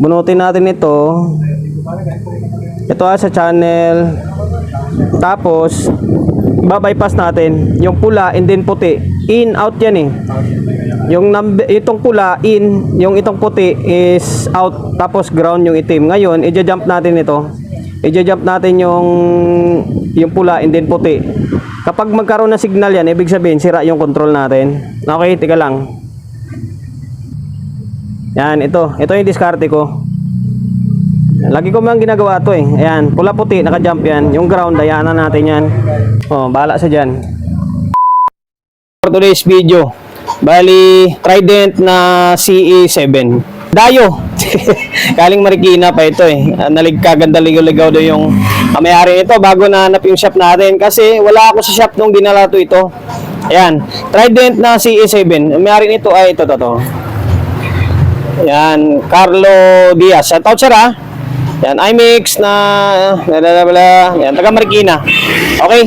Bunutin natin ito. Ito ah, sa channel. Tapos, babypass natin yung pula and then puti. In, out yan eh. Yung itong pula, in. Yung itong puti is out. Tapos ground yung itim. Ngayon, i-jump natin ito. I-jump natin yung yung pula and then puti. Kapag magkaroon ng signal yan, ibig sabihin, sira yung control natin. Okay, tika lang. Yan, ito. Ito yung diskarte ko. Lagi ko man ginagawa to eh. Ayan, pula puti, naka-jump yan. Yung ground, dayanan natin yan. Oh, bahala sa dyan. For today's video, bali, Trident na CE7. Dayo! Galing Marikina pa ito eh. Naligkaganda ligaw-ligaw daw yung kamayari nito bago na hanap yung shop natin. Kasi wala ako sa shop nung dinala to ito. Ayan, Trident na CE7. Ang mayari nito ay ito, to, to. Yan, Carlo Diaz. Shout out sir ha. Yan, IMIX na bla bla bla. Yan, taga Marikina. Okay.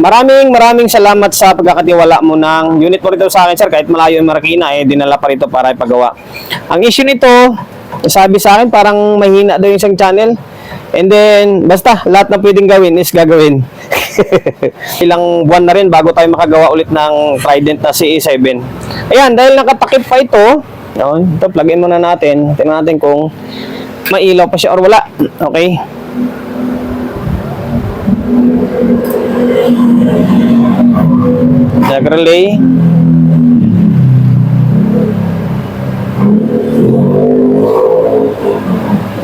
Maraming maraming salamat sa pagkakatiwala mo ng unit mo rito sa akin sir. Kahit malayo yung Marikina, eh dinala pa rito para ipagawa. Ang issue nito, sabi sa akin parang mahina daw yung isang channel. And then, basta, lahat na pwedeng gawin is gagawin. Ilang buwan na rin bago tayo makagawa ulit ng Trident na CE7. Ayan, dahil nakatakip pa ito, no, ito, plugin muna natin. Tingnan natin kung mailaw pa siya or wala. Okay. Nag relay.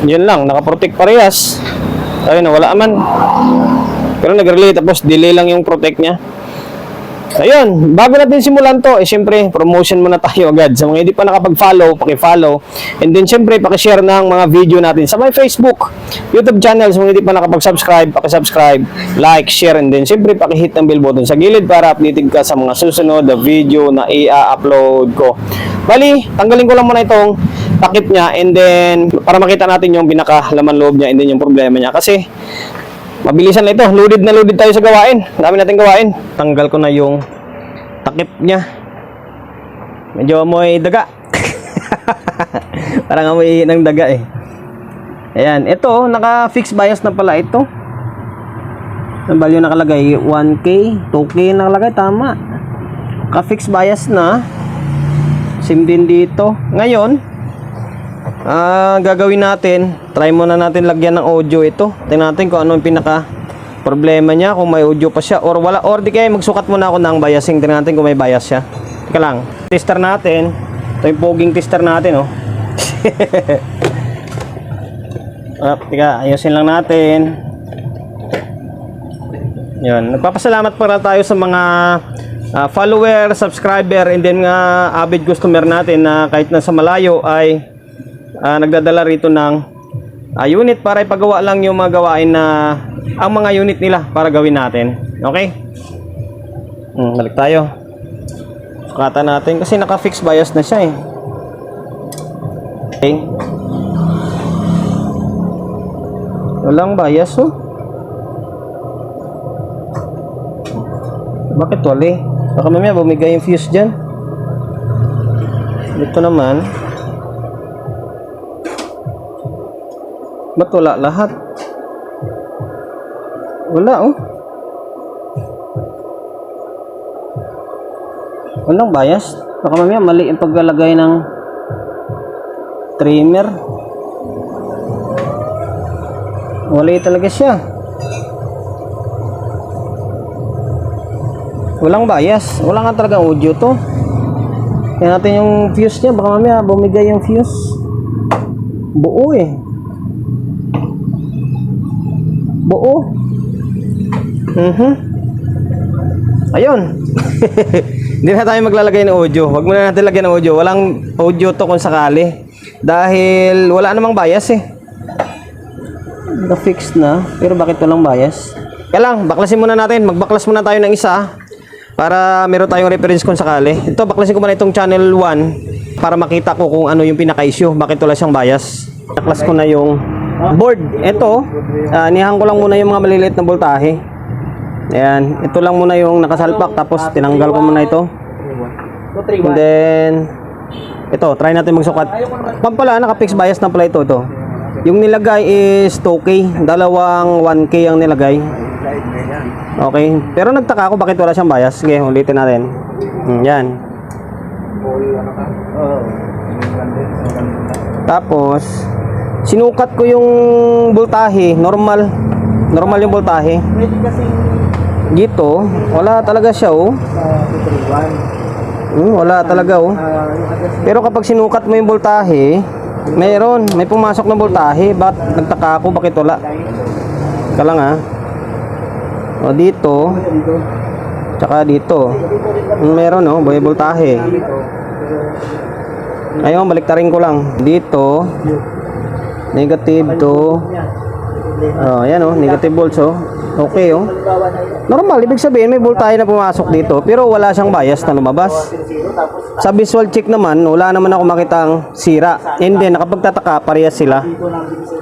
Yun lang, nakaprotect parehas. Ayun, wala man. Pero nag-relay tapos delay lang yung protect niya. Ayun, bago natin simulan to, eh syempre, promotion muna tayo agad. Sa mga hindi pa nakapag-follow, paki-follow. And then syempre, paki-share ng mga video natin sa my Facebook, YouTube channel. Sa mga hindi pa nakapag-subscribe, paki-subscribe, like, share, and then syempre, paki-hit ng bell button sa gilid para updated ka sa mga susunod na video na i-upload ko. Bali, tanggalin ko lang muna itong takip niya and then para makita natin yung pinaka-laman loob niya and then yung problema niya. Kasi, Mabilisan na ito. Loaded na loaded tayo sa gawain. Dami natin gawain. Tanggal ko na yung takip niya. Medyo amoy daga. Parang amoy ng daga eh. Ayan. Ito, naka-fix bias na pala ito. Ang value nakalagay? 1K, 2K nakalagay. Tama. Naka-fix bias na. Sim din dito. Ngayon, Ah, gagawin natin, try muna natin lagyan ng audio ito. Tingnan natin kung ano yung pinaka problema niya, kung may audio pa siya or wala or di kaya magsukat muna ako ng biasing. Tingnan natin kung may bias siya. Teka lang. Tester natin. Ito yung poging tester natin, oh. ah, teka, ayusin lang natin. Yun. Nagpapasalamat para tayo sa mga ah, follower, subscriber, and then nga avid customer natin na kahit nasa malayo ay ah, nagdadala rito ng ah, unit para ipagawa lang yung mga gawain na ang mga unit nila para gawin natin. Okay? Hmm, balik tayo. Sukatan natin kasi naka-fix bias na siya eh. Okay. Walang bias oh. Bakit wali? Baka mamaya bumigay yung fuse dyan. Dito naman. Ba't wala lahat? Wala oh. Walang bias. Baka mamaya mali yung paglalagay ng trimmer. Wala talaga siya. Walang bias. Wala nga talaga audio to. Kaya natin yung fuse niya. Baka mamaya bumigay yung fuse. Buo eh. Buo. Mhm. Ayun. Hindi na tayo maglalagay ng audio. Huwag muna natin lagyan ng audio. Walang audio to kung sakali. Dahil wala namang bias eh. Na-fix na. Pero bakit walang bias? Kaya lang, baklasin muna natin. Magbaklas muna tayo ng isa. Para meron tayong reference kung sakali. Ito, baklasin ko muna itong channel 1. Para makita ko kung ano yung pinaka-issue. Bakit wala siyang bias. Baklas ko na yung board. Ito, uh, nihang ko lang muna yung mga maliliit na voltahe. Ayan, ito lang muna yung nakasalpak tapos tinanggal ko muna ito. And then Ito, try natin magsukat. Pag pala, naka-fix bias na pala ito. ito. Yung nilagay is 2K. Dalawang 1K ang nilagay. Okay. Pero nagtaka ako bakit wala siyang bias. Sige, ulitin natin. Hmm, yan. Tapos, sinukat ko yung voltahe. Normal. Normal yung voltahe. Pwede kasi Dito, wala talaga siya oh. sa 231. Hmm, wala talaga oh. Ah, Pero kapag sinukat mo yung voltahe, mayroon, may pumasok na voltahe. Bakit nagtaka ako bakit wala? Ka lang ah. O dito, dito. tsaka dito. Hmm, Meron oh, may voltahe. Ayun, baliktarin ko lang. Dito, negative to. Oh, ayan oh, negative volts oh. Okay oh. Normal, ibig sabihin may voltahe na pumasok dito, pero wala siyang bias na lumabas. Sa visual check naman, wala naman ako makitang sira. And then, nakapagtataka, parehas sila.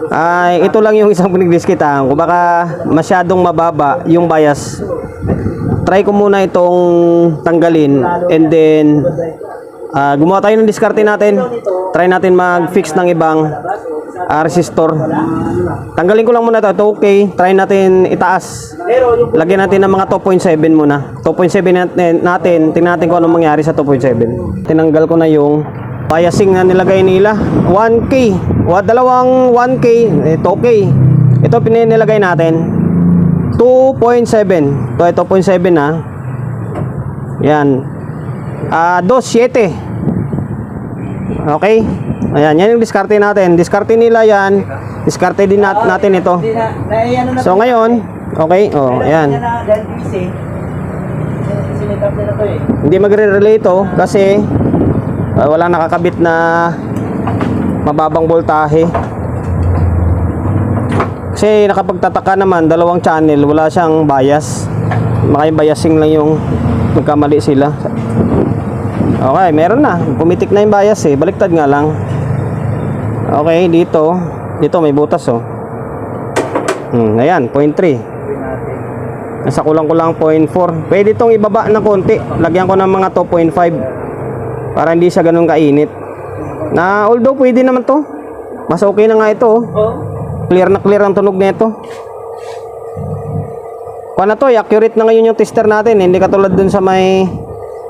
Ay, ito lang yung isang pinagdiskitahan ko. Baka masyadong mababa yung bias. Try ko muna itong tanggalin. And then, ah, gumawa tayo ng diskarte natin. Try natin mag-fix ng ibang ah, resistor. Tanggalin ko lang muna ito. Ito okay. Try natin itaas. Lagyan natin ng mga 2.7 muna. 2.7 natin, natin, tingnan natin kung anong mangyari sa 2.7. Tinanggal ko na yung biasing na nilagay nila. 1K. Wa, dalawang 1K. Ito okay. Ito pinilagay natin. 2.7. Ito ay 2.7 na. Yan. Ah, 2.7. Okay? Ayan, yan yung diskarte natin. Diskarte nila yan. Diskarte din nat- natin ito. So ngayon, okay, oh, ayan. eh. Hindi magre-relay ito kasi uh, wala nakakabit na mababang voltahe. Kasi nakapagtataka naman, dalawang channel, wala siyang bias. Makay biasing lang yung magkamali sila. Okay, meron na. Pumitik na yung bias eh. Baliktad nga lang. Okay, dito. Dito may butas oh. Hmm, ayan, 0.3. Nasa kulang-kulang 0.4. Pwede itong ibaba ng konti. Lagyan ko ng mga 2.5 para hindi siya ganun kainit. Na although pwede naman to. Mas okay na nga ito. oh. Oh, Clear na clear ang tunog nito. Kuha na to, accurate na ngayon yung tester natin. Hindi katulad dun sa may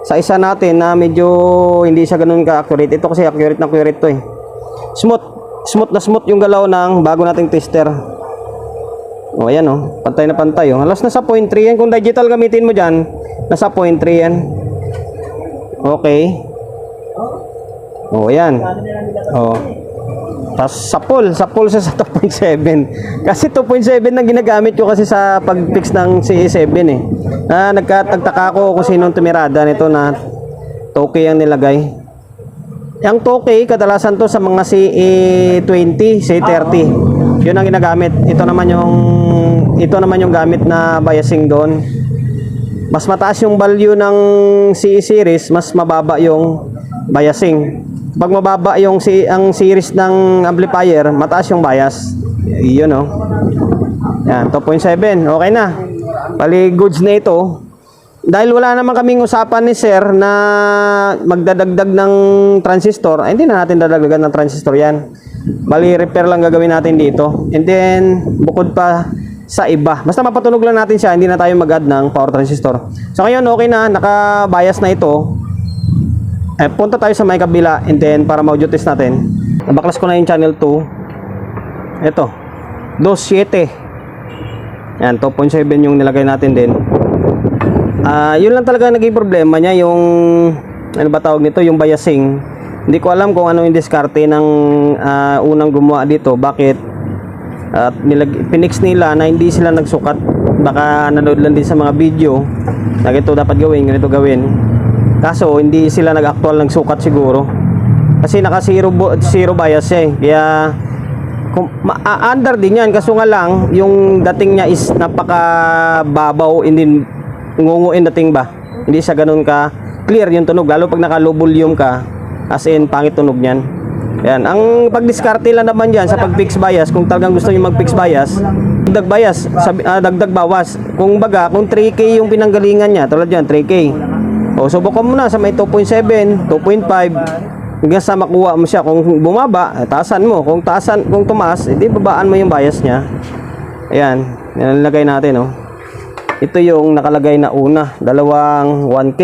sa isa natin na medyo hindi siya ganun ka-accurate. Ito kasi accurate na accurate to eh. Smooth. Smooth na smooth yung galaw ng bago nating tester. O ayan oh, pantay na pantay oh. Halos nasa 0.3 yan. Kung digital gamitin mo dyan, nasa 0.3 yan. Okay. Oh, ayan. Oh. Tapos sa pool, sa pool siya sa 2.7. Kasi 2.7 na ginagamit ko kasi sa pag-fix ng CE7 eh. Na nagkatagtaka ko kung sinong tumirada nito na 2K ang nilagay. Ang 2K, kadalasan to sa mga CE20, CE30. Yun ang ginagamit. Ito naman yung ito naman yung gamit na biasing doon. Mas mataas yung value ng CE series, mas mababa yung biasing. Pag mababa yung si ang series ng amplifier, mataas yung bias. Yun oh. Yan, 2.7. Okay na. Pali goods na ito. Dahil wala naman kaming usapan ni sir na magdadagdag ng transistor, hindi na natin dadagdagan ng transistor yan. Bali, repair lang gagawin natin dito. And then, bukod pa sa iba. Basta mapatunog lang natin siya, hindi na tayo mag-add ng power transistor. So ngayon, okay na, naka-bias na ito. Eh, punta tayo sa may kabila and then para ma-audio test natin. Nabaklas ko na yung channel 2. Ito. 2.7. Yan, 2.7 yung nilagay natin din. Ah, yun lang talaga naging problema niya yung ano ba tawag nito, yung biasing. Hindi ko alam kung ano yung diskarte ng ah, unang gumawa dito. Bakit at nilag pinix nila na hindi sila nagsukat. Baka nanood lang din sa mga video na ganito dapat gawin, ganito gawin. Kaso hindi sila nag-actual ng sukat siguro. Kasi naka zero, zero bias eh. Kaya kung, ma- under din yan kaso nga lang yung dating niya is napaka babaw hindi ngunguin dating ba hindi siya ganun ka clear yung tunog lalo pag naka low volume ka as in pangit tunog niyan yan ang pagdiskarte lang naman diyan sa pag fix bias kung talagang gusto niyo mag fix bias dagdag bias sabi, ah, dagdag bawas kung baga kung 3k yung pinanggalingan niya tulad yan 3k o subukan mo na sa may 2.7 2.5 hanggang sa makuha mo siya. Kung bumaba, eh, taasan mo. Kung taasan, kung tumaas, edi babaan mo yung bias niya. Ayan, nilalagay natin, oh. Ito yung nakalagay na una, dalawang 1K.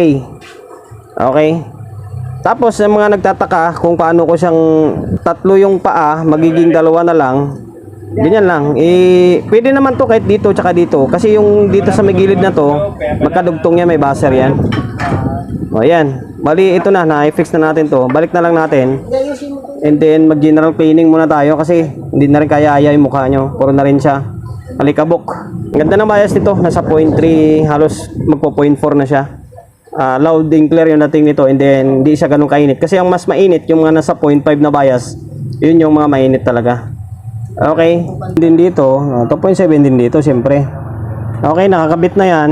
Okay? Tapos, sa mga nagtataka kung paano ko siyang tatlo yung paa, magiging dalawa na lang. Ganyan lang. Eh, pwede naman to kahit dito tsaka dito. Kasi yung dito sa may gilid na to, magkadugtong yan, may buzzer yan. O, yan. Bali, ito na, na-fix na natin to. Balik na lang natin. And then, mag-general cleaning muna tayo kasi hindi na rin kaya-aya yung mukha nyo. Puro na rin siya. Alikabok. Ganda ng bias nito. Nasa 0.3, halos magpo 0.4 na siya. Ah, loud and clear yung dating nito and then hindi siya ganun kainit. Kasi ang mas mainit, yung mga nasa 0.5 na bias, yun yung mga mainit talaga. Okay. Din dito, oh, 2.7 din dito, siyempre. Okay, nakakabit na yan.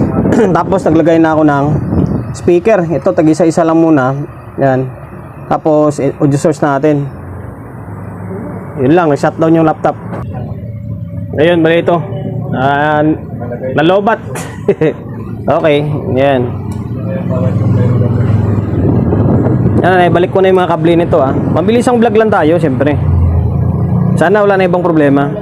Tapos naglagay na ako ng speaker. Ito, tag-isa-isa lang muna. Yan. Tapos, audio source natin. Yun lang, shutdown yung laptop. Ayun, bali ito. Ah, nalobat. okay, yan. Yan, na, balik ko na yung mga kable nito ah. Mabilis ang vlog lang tayo, siyempre. Sana wala na ibang problema.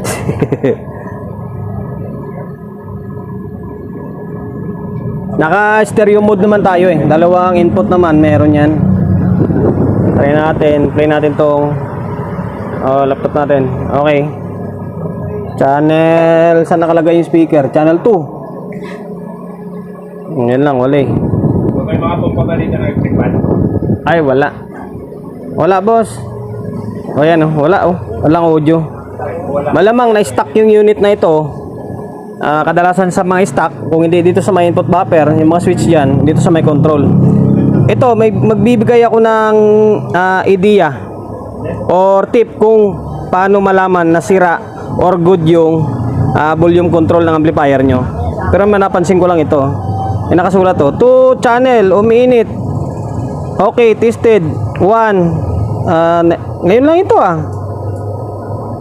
Naka stereo mode naman tayo eh. Dalawang input naman meron yan. Try natin, play natin tong oh, laptop natin. Okay. Channel, saan nakalagay yung speaker? Channel 2. Yan lang, wala eh. May mga pumpa ba dito na electric fan? Ay, wala. Wala, boss. O yan, oh, wala oh. Walang audio. Malamang na-stock yung unit na ito. Ah, kadalasan sa mga stock, kung hindi dito sa may input buffer, yung mga switch dyan, dito sa may control. Ito, may magbibigay ako ng ah, idea or tip kung paano malaman na sira or good yung ah, volume control ng amplifier nyo. Pero manapansin ko lang ito. May nakasulat to, 2 channel, umiinit. Okay, tested. 1. Ah, na- ngayon lang ito ah.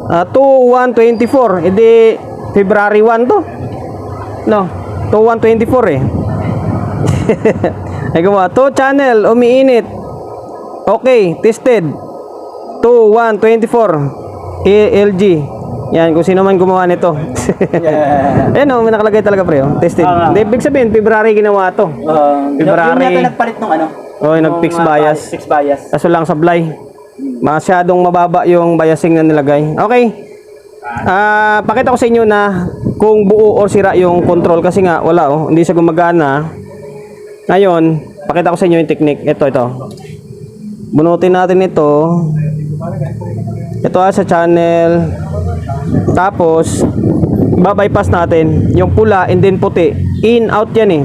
Ah, 2, 1, 24. Edi, February 1 to. No, 2, 1, 24 eh. Ay gumawa, 2 channel, umiinit. Okay, tested. 2, 1, 24. E- LG. Yan, kung sino man gumawa nito. Ayan o, may nakalagay talaga pre. Oh. Tested. Nga. Hindi, ibig sabihin, February ginawa to. Um, February. Yun yata nagpalit ng ano? Oh, nag-fix Nung, ah, bias. Fix bias. Kaso lang sablay. Masyadong mababa yung biasing na nilagay. Okay. Ah, pakita ko sa inyo na kung buo or sira yung control kasi nga wala oh, hindi siya gumagana. Ngayon, pakita ko sa inyo yung technique. Ito, ito. Bunutin natin ito. Ito ah, sa channel. Tapos, babypass natin yung pula and then puti. In, out yan eh.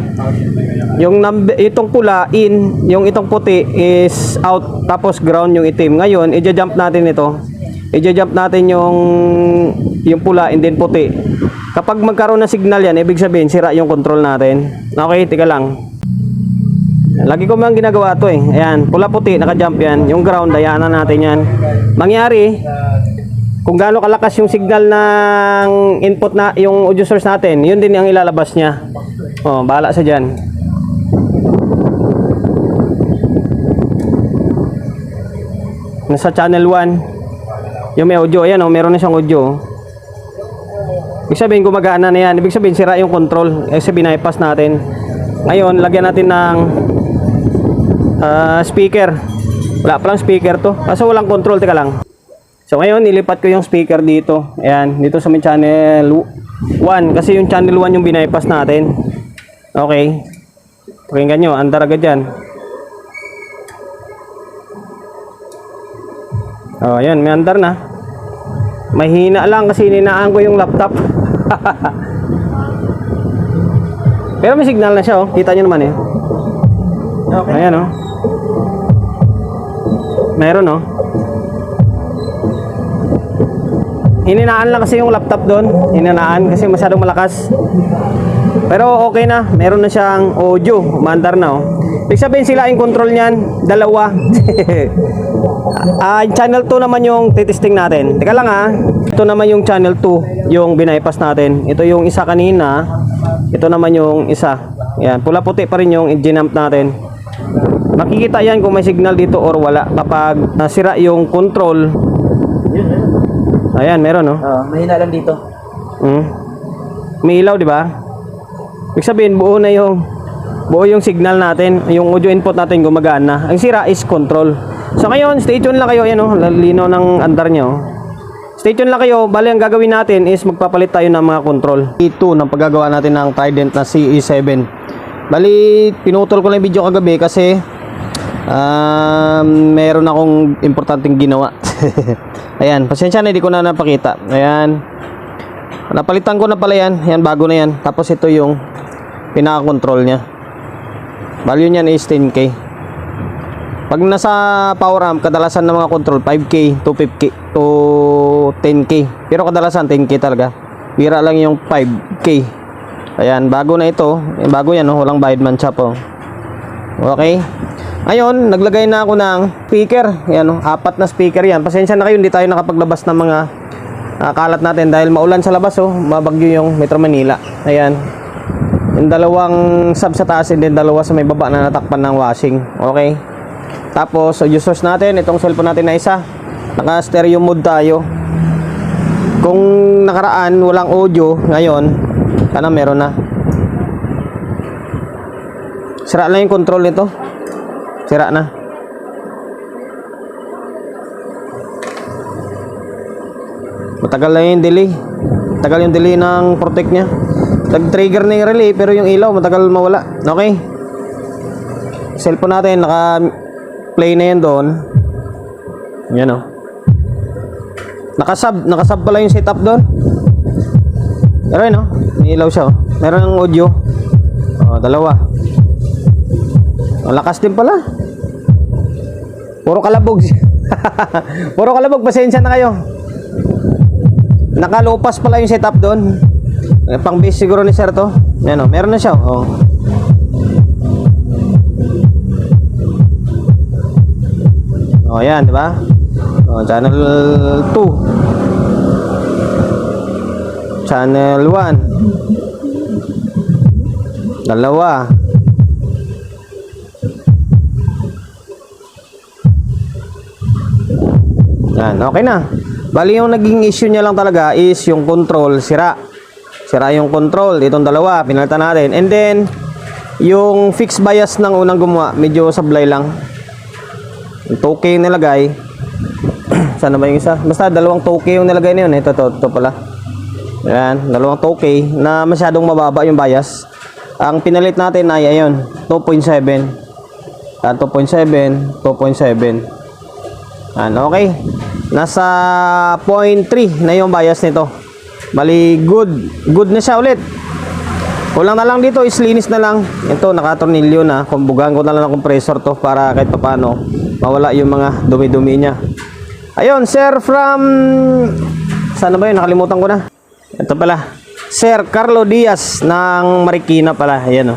Yung itong pula in, yung itong puti is out, tapos ground yung itim. Ngayon, i-jump natin ito. I-jump natin yung yung pula and then puti. Kapag magkaroon ng signal yan, ibig sabihin sira yung control natin. Okay, tika lang. Lagi ko mang ginagawa to eh. Ayan, pula puti, naka-jump yan. Yung ground, dayaan na natin yan. Mangyari, kung gaano kalakas yung signal ng input na yung audio source natin, yun din ang ilalabas niya. Oh, bahala sa diyan. Nasa channel 1. Yung may audio, ayan oh, meron na siyang audio. Ibig sabihin gumagana na yan. Ibig sabihin sira yung control. Kasi bypass natin. Ngayon, lagyan natin ng ah, speaker. Wala pa lang speaker to. Kaso walang control, teka lang. So ngayon, nilipat ko yung speaker dito. Ayan, dito sa may channel 1. Kasi yung channel 1 yung bypass natin. Okay. Pakinggan nyo, andar agad dyan. Oh, ayan, may andar na. Mahina lang kasi ninaan ko yung laptop. Pero may signal na siya, oh. Kita nyo naman eh. Okay. Ayan, oh. Meron, oh. Hininaan lang kasi yung laptop doon. Hininaan kasi masyadong malakas. Pero okay na. Meron na siyang audio. Mandar na, oh. Ibig sabihin sila yung control niyan. Dalawa. Ah, yung channel 2 naman yung titesting natin. Teka lang ah. Ito naman yung channel 2, yung binaypass natin. Ito yung isa kanina. Ito naman yung isa. Yan, pula puti pa rin yung ginamp natin. Makikita yan kung may signal dito or wala. Kapag nasira yung control. Ayan, meron no. Oo, mahina lang dito. Mm. May ilaw, di ba? Ibig sabihin, buo na yung buo yung signal natin, yung audio input natin gumagana. Ang sira is control. So ngayon, stay tuned lang kayo, yan oh, lino ng andar nyo. Stay tuned lang kayo, bali ang gagawin natin is magpapalit tayo ng mga control. E2 ng paggagawa natin ng Trident na CE7. Bali, pinutol ko lang yung video kagabi kasi um, meron akong importanteng ginawa. Ayan, pasensya na, hindi ko na napakita. Ayan, Napalitan ko na pala yan. Yan, bago na yan. Tapos ito yung pinaka-control niya. Value niyan is 10k. Pag nasa power amp, kadalasan ng mga control 5k to 5k to 10k. Pero kadalasan 10k talaga. Bira lang yung 5k. Ayan, bago na ito. Bago yan, oh. walang bayad man shop. Oh. Okay. Ngayon, naglagay na ako ng speaker. Ayan, oh. apat na speaker yan. Pasensya na kayo, hindi tayo nakapaglabas ng mga ah, kalat natin dahil maulan sa labas oh, mabagyo yung Metro Manila. Ayan. Yung dalawang sub sa taas and then dalawa sa may baba na natakpan ng washing. Okay. Tapos audio source natin, itong cellphone natin na isa. Naka stereo mode tayo. Kung nakaraan walang audio, ngayon sana meron na. Sira lang yung control nito. Sira na. Matagal na yung delay. Matagal yung delay ng protect niya. Nag-trigger na yung relay pero yung ilaw matagal mawala. Okay. Cellphone natin naka-play na yan doon. Yan oh. Nakasub, nakasub pala yung setup doon. Pero yun oh, may ilaw siya oh. Meron ng audio. Oh, dalawa. Ang lakas din pala. Puro kalabog. Puro kalabog, pasensya na kayo. Nakalupas pala yung setup doon. Eh, Pang base siguro ni sir to. Yan o, meron na siya. Oh. Oh, yan, di ba? Oh, channel 2. Channel 1. Dalawa. Yan, okay na. Bali yung naging issue niya lang talaga is yung control sira. Sira yung control, itong dalawa, pinalitan natin. And then, yung fixed bias ng unang gumawa, medyo sablay lang. Yung 2K yung nilagay. Sana ba yung isa? Basta dalawang 2K yung nilagay na yun. Ito, ito, ito pala. Yan, dalawang 2K na masyadong mababa yung bias. Ang pinalit natin ay ayun, 2.7. Ah, 2.7, 2.7. Ano, okay. Nasa 0.3 na yung bias nito. Bali, good. Good na siya ulit. Kulang na lang dito is linis na lang. Ito, nakatornilyo na. Kumbugan ko na lang ng compressor to para kahit papano mawala yung mga dumi-dumi niya. Ayun, sir from... Sana ba yun? Nakalimutan ko na. Ito pala. Sir Carlo Diaz ng Marikina pala. Ayan o.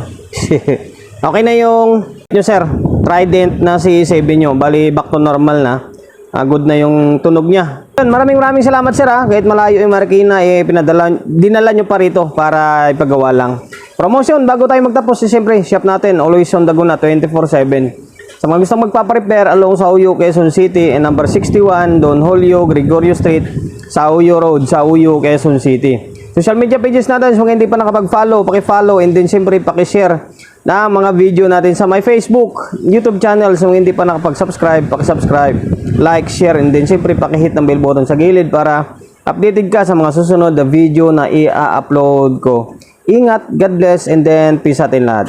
okay na yung... Yung sir, Trident na si 7 nyo. Bali, back to normal na. Ah, good na yung tunog niya. Yun, maraming maraming salamat sir ha. Kahit malayo yung Marikina, eh, pinadala, dinala nyo pa rito para ipagawa lang. Promotion, bago tayo magtapos, eh, siyempre, shop natin, always on the go na, 24-7. Sa mga gustong magpa-prepare along sa Uyo, Quezon City, and number 61, Don Julio, Gregorio Street, sa Uyo Road, sa Uyo, Quezon City. Social media pages natin, so kung hindi pa nakapag-follow, paki-follow, and then siyempre, paki-share na mga video natin sa my Facebook, YouTube channel. So hindi pa nakapag-subscribe, paki-subscribe, like, share, and then siyempre paki-hit ng bell button sa gilid para updated ka sa mga susunod na video na i-upload ko. Ingat, God bless, and then peace atin lahat.